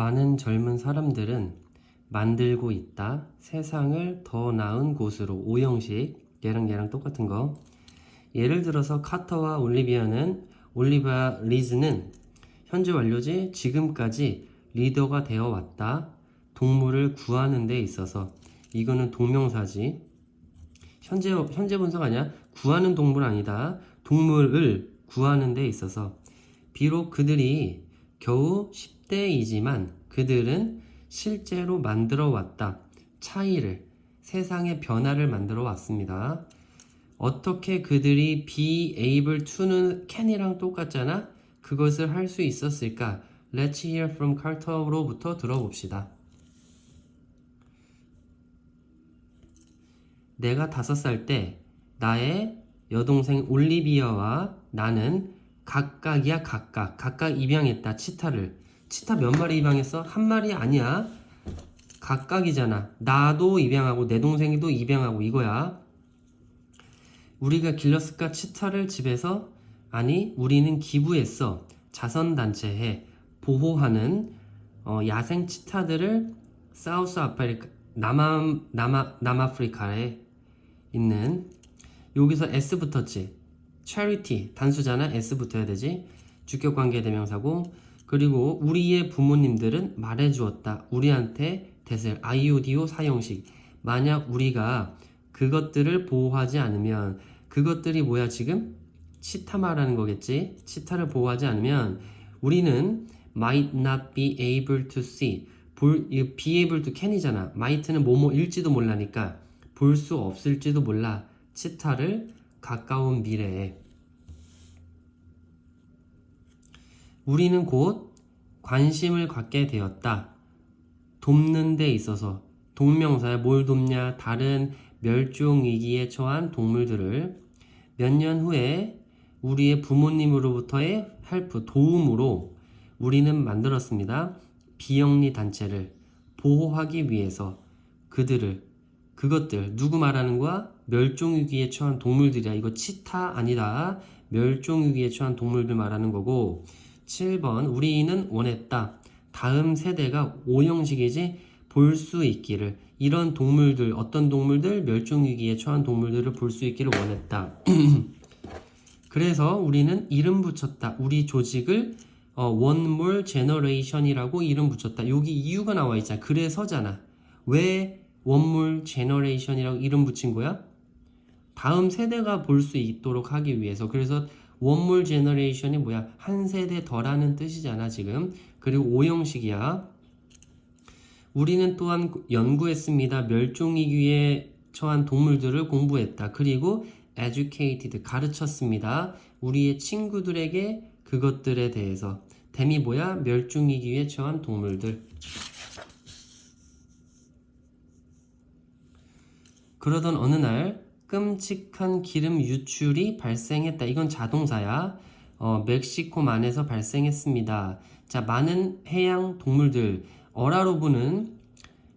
많은 젊은 사람들은 만들고 있다. 세상을 더 나은 곳으로 오형식 얘랑 얘랑 똑같은 거. 예를 들어서 카터와 올리비아는 올리바 리즈는 현재 완료지 지금까지 리더가 되어 왔다. 동물을 구하는 데 있어서 이거는 동명사지. 현재 현재 분석 아니야? 구하는 동물 아니다. 동물을 구하는 데 있어서 비록 그들이 겨우 10 대이지만 그들은 실제로 만들어 왔다. 차이를 세상의 변화를 만들어 왔습니다. 어떻게 그들이 be able to는 can이랑 똑같잖아? 그것을 할 수 있었을까? Let's hear from Carter로부터 들어봅시다. 내가 다섯 살 때 나의 여동생 올리비아와 나는 각각이야 각각 각각 입양했다 치타를 치타 몇 마리 입양했어? 한 마리 아니야. 각각이잖아. 나도 입양하고 내 동생도 입양하고 이거야. 우리가 길렀을까 치타를 집에서 아니 우리는 기부했어. 자선단체에 보호하는 어, 야생 치타들을 사우스 아프리카 남아, 남아, 남아프리카에 있는 여기서 S 붙었지. Charity 단수잖아. S 붙어야 되지. 주격 관계 대명사고 그리고 우리의 부모님들은 말해주었다. 우리한테 대슬 IODO 사용식. 만약 우리가 그것들을 보호하지 않으면 그것들이 뭐야 지금? 치타 말하는 거겠지? 치타를 보호하지 않으면 우리는 might not be able to see. 볼, be able to can이잖아. might는 뭐뭐일지도 몰라니까. 볼 수 없을지도 몰라. 치타를 가까운 미래에 우리는 곧 관심을 갖게 되었다. 돕는 데 있어서 동명사에 뭘 돕냐 다른 멸종 위기에 처한 동물들을 몇 년 후에 우리의 부모님으로부터의 헬프 도움으로 우리는 만들었습니다. 비영리 단체를 보호하기 위해서 그들을 그것들 누구 말하는 거야? 멸종 위기에 처한 동물들이야. 이거 치타 아니다. 멸종 위기에 처한 동물들 말하는 거고 7번 우리는 원했다. 다음 세대가 오형식이지 볼 수 있기를 이런 동물들 어떤 동물들 멸종 위기에 처한 동물들을 볼 수 있기를 원했다. 그래서 우리는 이름 붙였다. 우리 조직을 어, More Generation이라고 이름 붙였다. 여기 이유가 나와 있잖아. 그래서잖아. 왜 More Generation이라고 이름 붙인 거야? 다음 세대가 볼 수 있도록 하기 위해서. 그래서 More Generation이 뭐야? 한 세대 더라는 뜻이잖아, 지금. 그리고 오형식이야. 우리는 또한 연구했습니다. 멸종위기에 처한 동물들을 공부했다. 그리고 educated 가르쳤습니다. 우리의 친구들에게 그것들에 대해서 댐이 뭐야? 멸종위기에 처한 동물들. 그러던 어느 날 끔찍한 기름 유출이 발생했다. 이건 자동사야. 어, 멕시코만에서 발생했습니다. 자, 많은 해양 동물들 어라로브는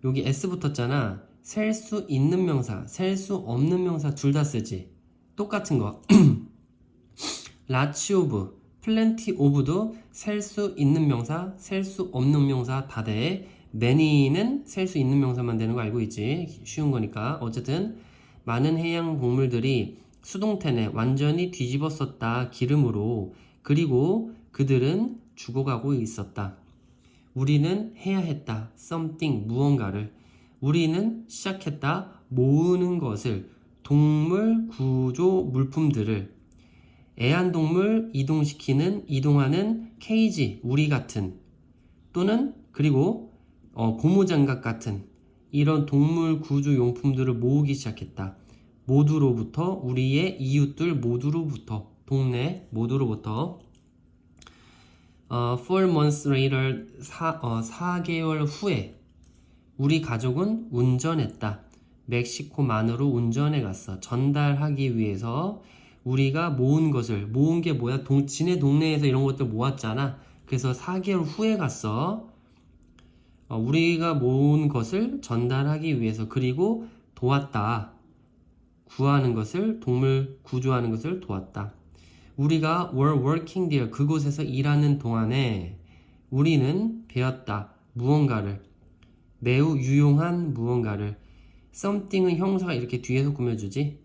여기 S 붙었잖아. 셀 수 있는 명사, 셀 수 없는 명사 둘 다 쓰지. 똑같은 거. 라치 오브, 플랜티 오브도 셀 수 있는 명사, 셀 수 없는 명사 다 돼. 매니는 셀 수 있는 명사만 되는 거 알고 있지? 쉬운 거니까. 어쨌든 많은 해양 동물들이 수동태내 완전히 뒤집었었다. 기름으로. 그리고 그들은 죽어가고 있었다. 우리는 해야 했다. something 무언가를. 우리는 시작했다. 모으는 것을 동물 구조 물품들을 애완동물 이동시키는 이동하는 케이지 우리 같은 또는 그리고 어, 고무장갑 같은 이런 동물 구조 용품들을 모으기 시작했다. 모두로부터 우리의 이웃들 모두로부터 동네 모두로부터 어, four months later 사, 어, 4개월 후에 우리 가족은 운전했다. 멕시코만으로 운전해 갔어. 전달하기 위해서 우리가 모은 것을 모은 게 뭐야? 동, 지네 동네에서 이런 것들 모았잖아. 그래서 4개월 후에 갔어. 어, 우리가 모은 것을 전달하기 위해서 그리고 도왔다. 구하는 것을 동물 구조하는 것을 도왔다. 우리가 were working there 그곳에서 일하는 동안에 우리는 배웠다. 무언가를 매우 유용한 무언가를 something은 형사가 이렇게 뒤에서 꾸며주지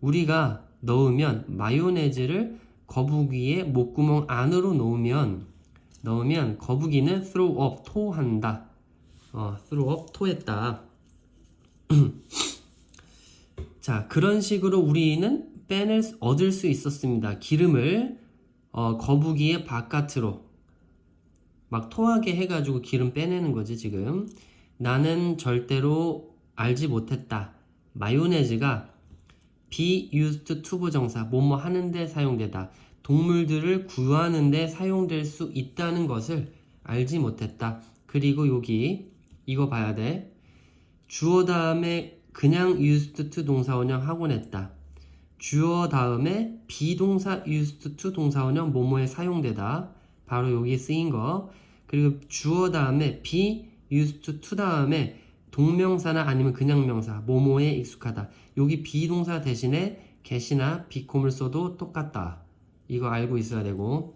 우리가 넣으면 마요네즈를 거북이의 목구멍 안으로 넣으면 넣으면 거북이는 throw up 토한다 어, throw up 토했다. 자 그런 식으로 우리는 빼낼 수- 얻을 수 있었습니다. 기름을 어, 거북이의 바깥으로 막 토하게 해가지고 기름 빼내는 거지 지금. 나는 절대로 알지 못했다. 마요네즈가 be used to 부정사 뭐뭐 하는데 사용되다. 동물들을 구하는데 사용될 수 있다는 것을 알지 못했다. 그리고 여기 이거 봐야 돼. 주어 다음에 그냥 used to 동사원형 하곤 했다. 주어 다음에 비동사 used to 동사원형 뭐뭐에 사용되다. 바로 여기 쓰인 거. 그리고 주어 다음에 be used to 다음에 동명사나 아니면 그냥 명사 뭐뭐에 익숙하다. 여기 비동사 대신에 get이나 becom을 써도 똑같다. 이거 알고 있어야 되고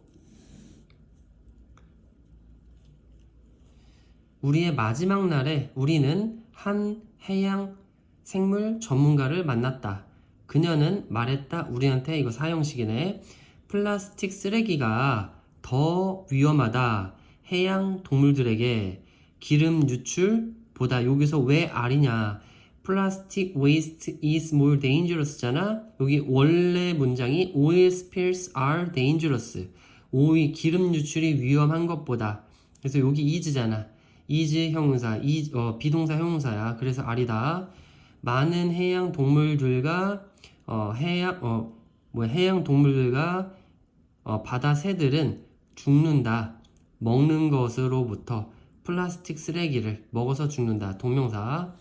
우리의 마지막 날에 우리는 한 해양 생물 전문가를 만났다. 그녀는 말했다. 우리한테 이거 사형식이네. 플라스틱 쓰레기가 더 위험하다. 해양 동물들에게 기름 유출보다 여기서 왜 R이냐? Plastic waste is more dangerous잖아. 여기 원래 문장이 oil spills are dangerous. 오이 기름 유출이 위험한 것보다. 그래서 여기 is잖아. Is 형용사, is, 어, 비동사 형용사야. 그래서 R이다. 많은 해양 동물들과 어, 해양 어, 뭐 해양 동물들과 어, 바다 새들은 죽는다. 먹는 것으로부터 플라스틱 쓰레기를 먹어서 죽는다. 동명사.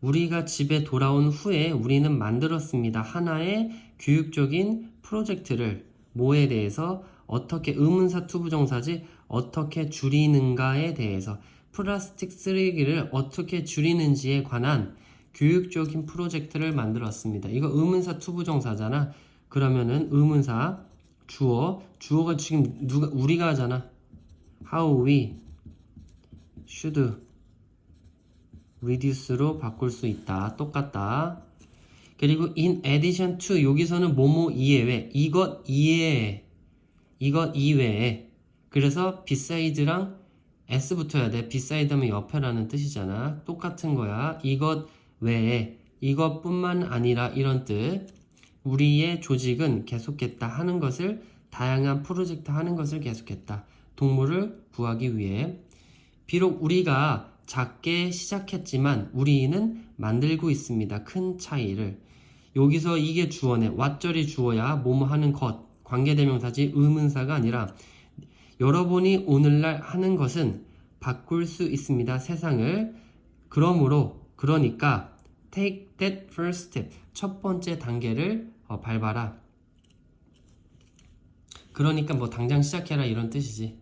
우리가 집에 돌아온 후에 우리는 만들었습니다. 하나의 교육적인 프로젝트를 뭐에 대해서 어떻게 의문사 투부정사지 어떻게 줄이는가에 대해서 플라스틱 쓰레기를 어떻게 줄이는지에 관한 교육적인 프로젝트를 만들었습니다. 이거 의문사 투부정사잖아. 그러면은 의문사 주어 주어가 지금 누가 우리가 하잖아. How we should reduce로 바꿀 수 있다. 똑같다. 그리고 in addition to 여기서는 뭐뭐 이외에 이것 이외에 이것 이외에 그래서 beside랑 s 붙어야 돼. 하면 옆에라는 뜻이잖아. 똑같은 거야. 이것 외에 이것뿐만 아니라 이런 뜻. 우리의 조직은 계속했다 하는 것을 다양한 프로젝트 하는 것을 계속했다. 동물을 구하기 위해 비록 우리가 작게 시작했지만 우리는 만들고 있습니다. 큰 차이를. 여기서 이게 주어네. 왓절이 주어야 뭐뭐 하는 것. 관계대명사지 의문사가 아니라 여러분이 오늘날 하는 것은 바꿀 수 있습니다. 세상을. 그러므로 그러니까 take that first step. 첫 번째 단계를 어, 밟아라. 그러니까 뭐 당장 시작해라 이런 뜻이지.